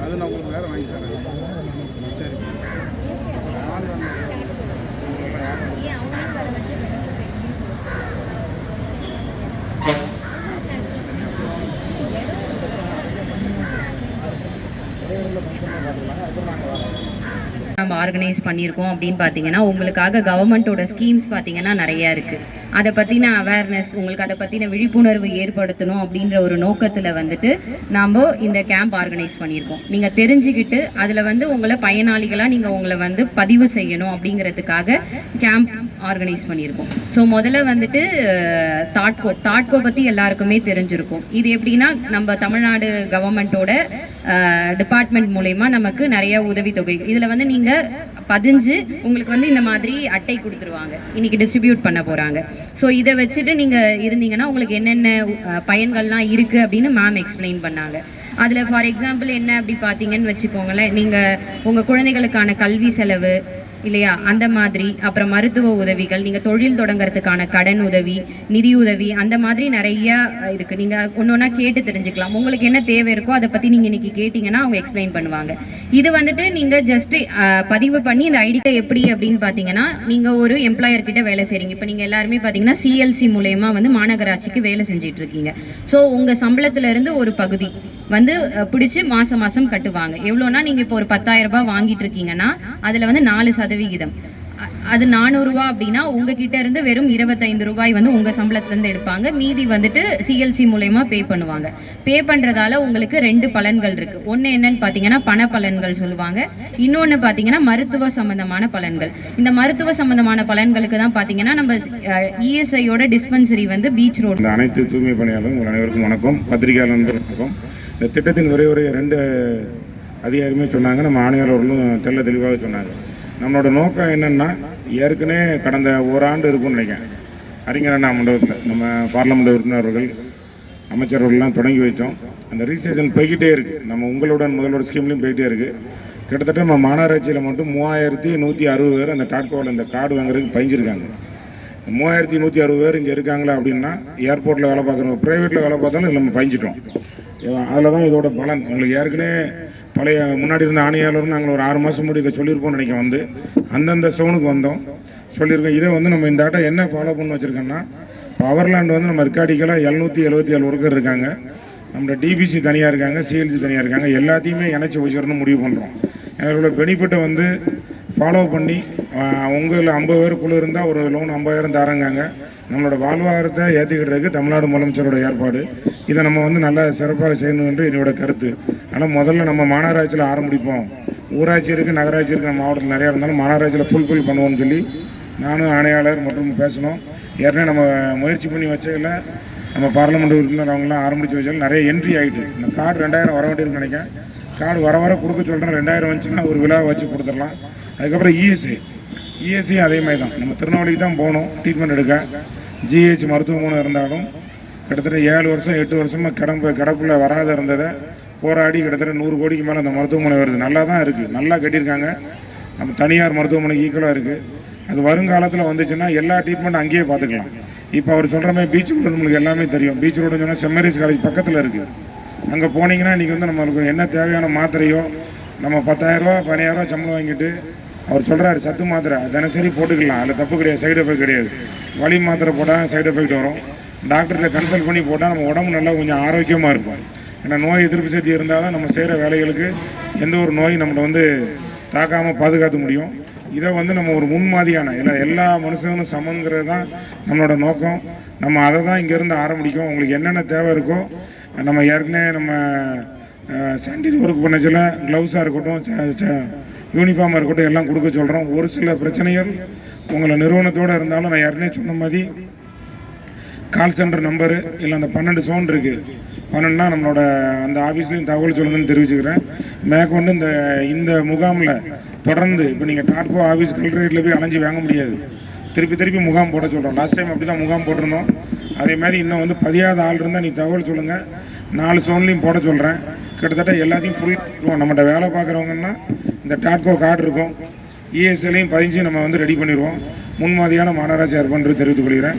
அது நான் உங்களுக்கு வேறு வாங்கி தரேன் சரி ஆள் நம்ம ஆர்கனைஸ் பண்ணியிருக்கோம் அப்படின்னு பார்த்தீங்கன்னா உங்களுக்காக கவர்மெண்ட்டோட ஸ்கீம்ஸ் பார்த்தீங்கன்னா நிறையா இருக்குது அதை பற்றின அவேர்னஸ் உங்களுக்கு அதை பற்றின விழிப்புணர்வு ஏற்படுத்தணும் அப்படின்ற ஒரு நோக்கத்தில் வந்துட்டு நாம் இந்த கேம்ப் ஆர்கனைஸ் பண்ணியிருக்கோம். நீங்கள் தெரிஞ்சுக்கிட்டு அதில் வந்து உங்களை பயனாளிகளாக நீங்கள் உங்களை வந்து பதிவு செய்யணும் அப்படிங்கிறதுக்காக கேம்ப் ஆர்கனைஸ் பண்ணியிருக்கோம். ஸோ முதல்ல வந்துட்டு தாட்கோ தாட்கோ பற்றி எல்லாருக்குமே தெரிஞ்சிருக்கும். இது எப்படின்னா நம்ம தமிழ்நாடு கவர்மெண்ட்டோட டிபார்ட்மெண்ட் மூலயமா நமக்கு நிறைய உதவித்தொகை. இதில் வந்து நீங்கள் பதிஞ்சு உங்களுக்கு வந்து இந்த மாதிரி அட்டை கொடுத்துருவாங்க. இன்னைக்கு டிஸ்ட்ரிபியூட் பண்ண போகிறாங்க ஸோ இதை வச்சுட்டு நீங்கள் இருந்தீங்கன்னா உங்களுக்கு என்னென்ன பயன்கள்லாம் இருக்குது அப்படின்னு மேம் எக்ஸ்பிளைன் பண்ணாங்க. அதில் ஃபார் எக்ஸாம்பிள் என்ன அப்படி பார்த்தீங்கன்னு வச்சுக்கோங்களேன். நீங்கள் உங்கள் குழந்தைகளுக்கான கல்வி செலவு இல்லையா? அந்த மாதிரி அப்புறம் மருத்துவ உதவிகள் நீங்கள் தொழில் தொடங்குறதுக்கான கடன் உதவி நிதி உதவி அந்த மாதிரி நிறைய இருக்குது இருக்கு. நீங்கள் ஒன்று ஒன்றா கேட்டு தெரிஞ்சுக்கலாம். உங்களுக்கு என்ன தேவை இருக்கோ அதை பற்றி நீங்கள் இன்றைக்கி கேட்டிங்கன்னா அவங்க எக்ஸ்பிளைன் பண்ணுவாங்க. இது வந்துட்டு நீங்கள் ஜஸ்ட்டு பதிவு பண்ணி இந்த ஐடிக்கை எப்படி அப்படின்னு பார்த்தீங்கன்னா நீங்கள் ஒரு எம்ப்ளாயர் கிட்ட வேலை செய்கிறீங்க இப்போ நீங்கள் எல்லாருமே பார்த்தீங்கன்னா சிஎல்சி மூலயமா வந்து மாநகராட்சிக்கு வேலை செஞ்சிட்ருக்கீங்க ஸோ உங்கள் சம்பளத்திலேருந்து ஒரு பகுதி வந்து பிடிச்சி மாதம் மாசம் மாசம் கட்டுவாங்க. எவ்வளோனா நீங்க இப்போ ஒரு பத்தாயிரம் ரூபாய் வாங்கிட்டு இருக்கீங்கன்னா அதுல வந்து நாலு சதவிகிதம். அது நானூறுரூவா அப்படின்னா உங்ககிட்ட இருந்து வெறும் இருபத்தைந்து ரூபாய் வந்து உங்க சம்பளத்துலேருந்து எடுப்பாங்க. மீதி வந்துட்டு சிஎல்சி மூலயமா பே பண்ணுவாங்க. பே பண்ணுறதால உங்களுக்கு ரெண்டு பலன்கள் இருக்கு. ஒன்று என்னன்னு பார்த்தீங்கன்னா பண பலன்கள் சொல்லுவாங்க. இன்னொன்று பார்த்தீங்கன்னா மருத்துவ சம்பந்தமான பலன்கள். இந்த மருத்துவ சம்பந்தமான பலன்களுக்கு தான் பார்த்தீங்கன்னா நம்ம இஎஸ்ஐயோட டிஸ்பென்சரி வந்து பீச் ரோடு அனைத்து தூய்மை பணியாளரும் அனைவருக்கும் வணக்கம். பத்திரிகையாளர் வணக்கம். இந்த திட்டத்தின் விரைவுரை ரெண்டு அதிகாரியுமே சொன்னாங்க. நம்ம ஆணையாளர்களும் தெள்ள தெளிவாக சொன்னாங்க. நம்மளோட நோக்கம் என்னென்னா ஏற்கனவே கடந்த ஓராண்டு இருக்கும்னு நினைக்கிறேன். அறிஞர் அண்ணா மண்டபத்தில் நம்ம பார்லமெண்ட் உறுப்பினர்கள் அமைச்சர்கள்லாம் தொடங்கி வைத்தோம். அந்த ரிஜிஸ்ட்ரேஷன் போய்கிட்டே இருக்குது நம்ம உங்களுடன் முதல்வர் ஸ்கீம்லையும் போய்கிட்டே இருக்குது கிட்டத்தட்ட நம்ம மாநகராட்சியில் மட்டும் மூவாயிரத்தி நூற்றி அறுபது பேர் அந்த டாட்கோவில் அந்த கார்டு வாங்குறதுக்கு பயிஞ்சிருக்காங்க மூவாயிரத்தி நூற்றி அறுபது பேர் இங்கே இருக்காங்களா அப்படின்னா ஏர்போர்ட்டில் வேலை பார்க்குறவங்க ப்ரைவேட்டில் வேலை பார்த்தாலும் நம்ம பயஞ்சிட்டோம் அதில் தான் இதோட பலன். உங்களுக்கு ஏற்கனவே பழைய முன்னாடி இருந்த ஆணையாளரும் நாங்கள் ஒரு ஆறு மாதம் முடி இதை சொல்லியிருப்போம்னு நினைக்க வந்து. அந்தந்த சோனுக்கு வந்தோம். சொல்லியிருக்கோம். இதை வந்து நம்ம இந்த ஆட்டம் என்ன ஃபாலோ பண்ணி வச்சுருக்கோன்னா பவர்லேண்ட் வந்து நம்ம ரெக்கார்டிக்கலாக எழுநூற்றி எழுபத்தி ஏழு ஒர்க்கர் இருக்காங்க. நம்மளோட டிபிசி தனியாக இருக்காங்க சிஎல்சி தனியாக இருக்காங்க. எல்லாத்தையுமே இணைச்சி வச்சுக்கணும்னு முடிவு பண்ணுறோம் எங்களோட பெனிஃபிட்டை வந்து ஃபாலோ பண்ணி உங்களில் ஐம்பது பேர் குழு இருந்தால் ஒரு லோன் ஐம்பதாயிரம் தரங்காங்க. நம்மளோட வாழ்வாதாரத்தை ஏற்றிக்கிட்டுறதுக்கு தமிழ்நாடு முதலமைச்சரோட ஏற்பாடு. இதை நம்ம வந்து நல்லா சிறப்பாக செய்யணும் என்று என்னோட கருத்து. ஆனால் முதல்ல நம்ம மாநகராட்சியில் ஆரம்பிப்போம் ஊராட்சி இருக்குது நகராட்சி இருக்குது நம்ம மாவட்டத்தில் நிறையா இருந்தாலும் மாநகராட்சியில் ஃபுல்ஃபில் பண்ணுவோம்னு சொல்லி நானும் ஆணையாளர் மற்றும் பேசணும். ஏற்கனவே நம்ம முயற்சி பண்ணி வச்சதில் நம்ம பார்லமெண்ட் உறுப்பினர் அவங்களாம் ஆரம்பித்து வச்சாலும் நிறைய என்ட்ரி ஆகிட்டு இந்த கார்டு ரெண்டாயிரம் வர வேண்டியிருக்குன்னு நினைக்கிறேன். கார்டு வர வர கொடுக்க சொல்கிறேன் ரெண்டாயிரம் வந்துச்சுன்னா ஒரு விழாவை வச்சு கொடுத்துடலாம். அதுக்கப்புறம் இஎஸ்சி இஎஸ்சியும் அதே மாதிரி தான். நம்ம திருநெல்வேலிக்கு தான் போகணும் ட்ரீட்மெண்ட் எடுக்க. ஜிஹெச் மருத்துவமனை இருந்தாலும் கிட்டத்தட்ட ஏழு வருஷம் எட்டு வருஷமாக கிடப்பு கிடப்புல வராத இருந்ததை போராடி கிட்டத்தட்ட நூறு கோடிக்கு மேலே அந்த மருத்துவமனை வருது. நல்லா தான் இருக்குது நல்லா கட்டியிருக்காங்க. நம்ம தனியார் மருத்துவமனைக்கு ஈக்குவலாக இருக்குது அது வருங்காலத்தில் வந்துச்சுன்னா எல்லா ட்ரீட்மெண்ட்டும் அங்கேயே பார்த்துக்கலாம். இப்போ அவர் சொல்கிற மாதிரி பீச் ரோடு நம்மளுக்கு எல்லாமே தெரியும். பீச் ரோடுன்னு சொன்னால் செம்மரிஸ் காலேஜ் பக்கத்தில் இருக்குது அங்கே போனீங்கன்னா இன்றைக்கி வந்து நம்மளுக்கு என்ன தேவையான மாத்திரையோ நம்ம பத்தாயிரரூவா பதினாயிரரூவா சம்பளம் வாங்கிட்டு அவர் சொல்கிறாரு சத்து மாத்திரை. தினசரி போட்டுக்கலாம். அதில் தப்பு கிடையாது. சைடு எஃபெக்ட் கிடையாது. வலி மாத்திரை போட்டால் சைடு எஃபெக்ட் வரும். டாக்டர்கிட்ட கன்சல்ட் பண்ணி போட்டால் நம்ம உடம்பு நல்லா கொஞ்சம் ஆரோக்கியமாக இருக்கும். ஏன்னா நோய் எதிர்ப்பு சக்தி இருந்தால் தான் நம்ம செய்கிற வேலைகளுக்கு எந்த ஒரு நோய் நம்மளை வந்து தாக்காமல் பாதுகாத்து முடியும். இதை வந்து நம்ம ஒரு முன்மாதிரியான எல்லா எல்லா மனுஷங்களும் சமங்கிறது தான் நம்மளோட நோக்கம். நம்ம அதை தான் இங்கேருந்து ஆரம்பிக்கும். உங்களுக்கு என்னென்ன தேவை இருக்கோ நம்ம ஏற்கனவே நம்ம சானிடரி ஒர்க் பண்ணச்சில க்ளவுஸாக இருக்கட்டும் யூனிஃபார்மாக இருக்கட்டும் எல்லாம் கொடுக்க சொல்கிறோம் ஒரு சில பிரச்சனைகள் உங்களை நிறுவனத்தோடு இருந்தாலும் நான் ஏற்கனவே சொன்ன மாதிரி கால் சென்டர் நம்பரு இல்லை அந்த பன்னெண்டு சோன் இருக்குது பன்னெண்டுனா நம்மளோட அந்த ஆஃபீஸ்லேயும் தகவல் சொல்லுங்கன்னு தெரிவிச்சுக்கிறேன். மேற்கொண்டு இந்த இந்த முகாமில் தொடர்ந்து இப்போ நீங்கள் டாட்கோ ஆஃபீஸ் கலெக்டரேட்டில் போய் அலைஞ்சு வாங்க முடியாது. திருப்பி திருப்பி முகாம் போட சொல்கிறோம் லாஸ்ட் டைம் அப்படி தான் முகாம் போட்டிருந்தோம். அதே மாதிரி இன்னும் வந்து பதியாத ஆள் இருந்தால் நீ தகவல் சொல்லுங்கள் நாலு சோன்லையும் போட சொல்கிறேன் கிட்டத்தட்ட எல்லாத்தையும் ஃபுல் நம்மகிட்ட வேலை பார்க்குறவங்கன்னா இந்த டாட்கோ கார்டு இருக்கும். இஎஸ்எல்லையும் பதிஞ்சு நம்ம வந்து ரெடி பண்ணிடுவோம். முன்மாதிரியான மாநகராட்சி இருக்கும் என்று தெரிவித்துக் கொள்கிறேன்.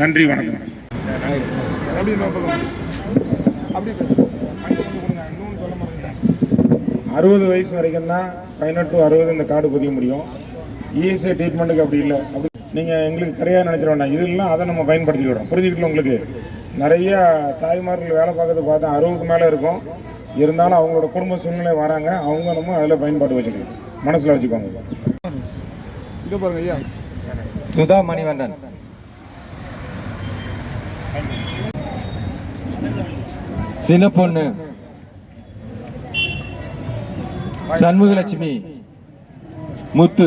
நன்றி வணக்கம். அப்படி அறுபது வயசு வரைக்கும் தான் பதினெட்டு அறுபது இந்த கார்டு பதிய முடியும். இஎஸ்ஐ ட்ரீட்மெண்ட்டுக்கு அப்படி இல்லை. அப்படி நீங்கள் எங்களுக்கு கிடையாது நினச்சிட வேண்டாம். இதெல்லாம் அதை நம்ம பயன்படுத்திக்கிறோம் புரிஞ்சுக்கிட்டு உங்களுக்கு? நிறைய தாய்மார்கள் வேலை பார்க்கறது பார்த்தா அறுபதுக்கு மேலே இருக்கும். இருந்தாலும் அவங்களோட குடும்ப சூழ்நிலை வராங்க. அவங்க நம்ம அதில் பயன்பாடு வச்சுக்கணும் மனசில் வச்சுக்கோங்க. இதோ பாருங்க ஐயா. சுதா மணிவண்ணன். சின்ன பொண்ணு சண்முகலட்சுமி. முத்து.